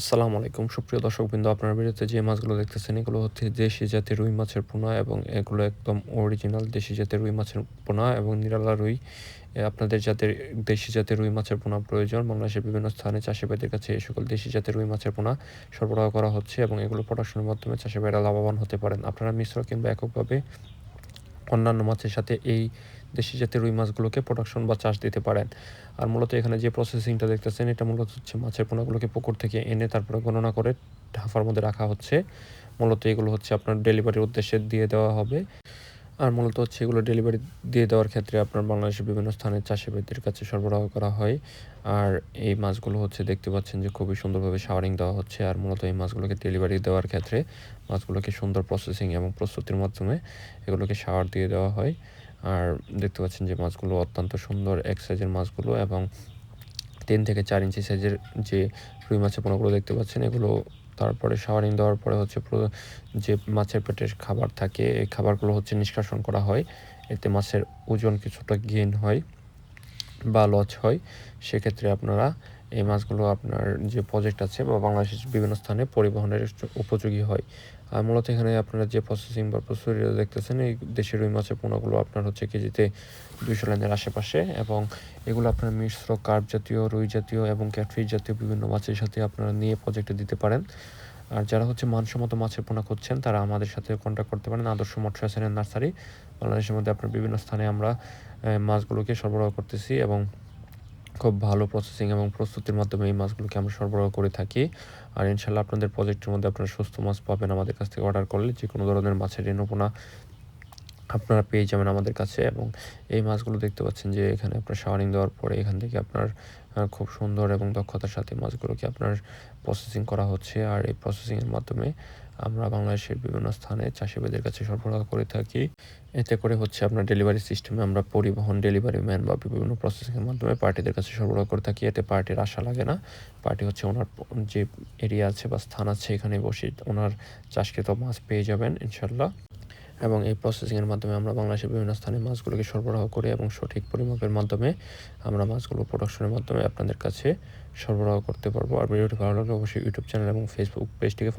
আসসালামু আলাইকুম। সুপ্রিয় দর্শকবৃন্দ, আপনার ভিডিওতে যে মাছগুলো দেখতেছেন, এগুলো হচ্ছে দেশি জাতের রুই মাছের পোনা এবং এগুলো একদম অরিজিনাল দেশি জাতের রুই মাছের পোনা এবং নিরালা রুই। আপনাদের যাদের দেশি জাতের রুই মাছের পোনা প্রয়োজন, বাংলাদেশের বিভিন্ন স্থানে চাষিবাদের কাছে এই সকল দেশি জাতের রুই মাছের পোনা সরবরাহ করা হচ্ছে এবং এগুলো প্রোডাকশনের মাধ্যমে চাষিবাইরা লাভবান হতে পারেন। আপনারা মিশ্র কিংবা এককভাবে অন্যান্য মাছের সাথে এই দেশি জাতের রুই মাছগুলোকে প্রোডাকশন বা চাষ দিতে পারেন। আর মূলত এখানে যে প্রসেসিংটা দেখতেছেন, এটা মূলত হচ্ছে মাছের পোনাগুলোকে পুকুর থেকে এনে তারপরে গণনা করে ঢাফার মধ্যে রাখা হচ্ছে। মূলত এগুলো হচ্ছে আপনার ডেলিভারির উদ্দেশ্যে দিয়ে দেওয়া হবে। আর মূলত হচ্ছে এগুলো ডেলিভারি দিয়ে দেওয়ার ক্ষেত্রে আপনার বাংলাদেশের বিভিন্ন স্থানের চাষিবাদের কাছে সরবরাহ করা হয়। আর এই মাছগুলো হচ্ছে দেখতে পাচ্ছেন যে খুবই সুন্দরভাবে শাওয়ারিং দেওয়া হচ্ছে। আর মূলত এই মাছগুলোকে ডেলিভারি দেওয়ার ক্ষেত্রে মাছগুলোকে সুন্দর প্রসেসিং এবং প্রস্তুতির মাধ্যমে এগুলোকে শাওয়ার দিয়ে দেওয়া হয়। আর দেখতে পাচ্ছেন যে মাছগুলো অত্যন্ত সুন্দর এক সাইজের মাছগুলো এবং তিন থেকে চার ইঞ্চি সাইজের যে রুই মাছের পোনাগুলো দেখতে পাচ্ছেন, এগুলো তারপরে শাওয়ারিং দেওয়ার পরে হচ্ছে যে মাছের পেটের খাবার থাকে, এই খাবারগুলো হচ্ছে নিষ্কাশন করা হয়। এতে মাছের ওজন কিছুটা গেন হয় বা লচ হয়। সেক্ষেত্রে আপনারা এই মাছগুলো আপনার যে প্রজেক্ট আছে বা বাংলাদেশের বিভিন্ন স্থানে পরিবহনের উপযোগী হয়। আর মূলত এখানে আপনারা যে প্রসেসিং বা প্রস্তুতি দেখতেছেন, এই দেশের রুই মাছের পোনাগুলো আপনার হচ্ছে কেজিতে দুইশো লাইনের আশেপাশে এবং এগুলো আপনার মিশ্র কার্প জাতীয়, রুই জাতীয় এবং ক্যাটফিস জাতীয় বিভিন্ন মাছের সাথে আপনারা নিয়ে প্রজেক্টে দিতে পারেন। আর যারা হচ্ছে মানসম্মত মাছের পোনা খুঁজছেন, তারা আমাদের সাথে কন্ট্যাক্ট করতে পারেন। আদর্শ মৎস্য নার্সারি। বাংলাদেশের মধ্যে আপনার বিভিন্ন স্থানে আমরা মাছগুলোকে সরবরাহ করতেছি এবং খুব ভালো প্রসেসিং এবং প্রস্তুতির মাধ্যমে এই মাছগুলোকে আমরা সরবরাহ করে থাকি। আর ইনশাল্লাহ আপনাদের প্রজেক্টের মধ্যে আপনারা সুস্থ মাছ পাবেন আমাদের কাছ থেকে অর্ডার করলে যে কোনো ধরনের মাছের রেণুপোনা আপনারা পেয়ে যাবেন আমাদের কাছে এবং এই মাছগুলো দেখতে পাচ্ছেন যে এখানে আপনার শাওয়ারিং দেওয়ার পরে এখান থেকে আপনার খুব সুন্দর এবং দক্ষতার সাথে মাছগুলোকে আপনার প্রসেসিং করা হচ্ছে। আর এই প্রসেসিংয়ের মাধ্যমে আমরা বাংলাদেশের বিভিন্ন স্থানে চাষিবাদের কাছে সরবরাহ করে থাকি। এতে করে হচ্ছে আপনার ডেলিভারি সিস্টেমে আমরা পরিবহন ডেলিভারি ম্যান বা বিভিন্ন প্রসেসিংয়ের মাধ্যমে পার্টিদের কাছে সরবরাহ করে থাকি। এতে পার্টির আশা লাগে না। পার্টি হচ্ছে ওনার যে এরিয়া আছে বা স্থান আছে এখানে বসে ওনার চাষকৃত মাছ পেয়ে যাবেন ইনশাল্লাহ এবং এই প্রসেসিংয়ের মাধ্যমে আমরা বাংলাদেশের বিভিন্ন স্থানে মাছগুলোকে সরবরাহ করি এবং সঠিক পরিমাপের মাধ্যমে আমরা মাছগুলো প্রোডাকশনের মাধ্যমে আপনাদের কাছে সরবরাহ করতে পারব। আর ভিডিওটি ভালো লাগলে অবশ্যই ইউটিউব চ্যানেল এবং ফেসবুক পেজটিকে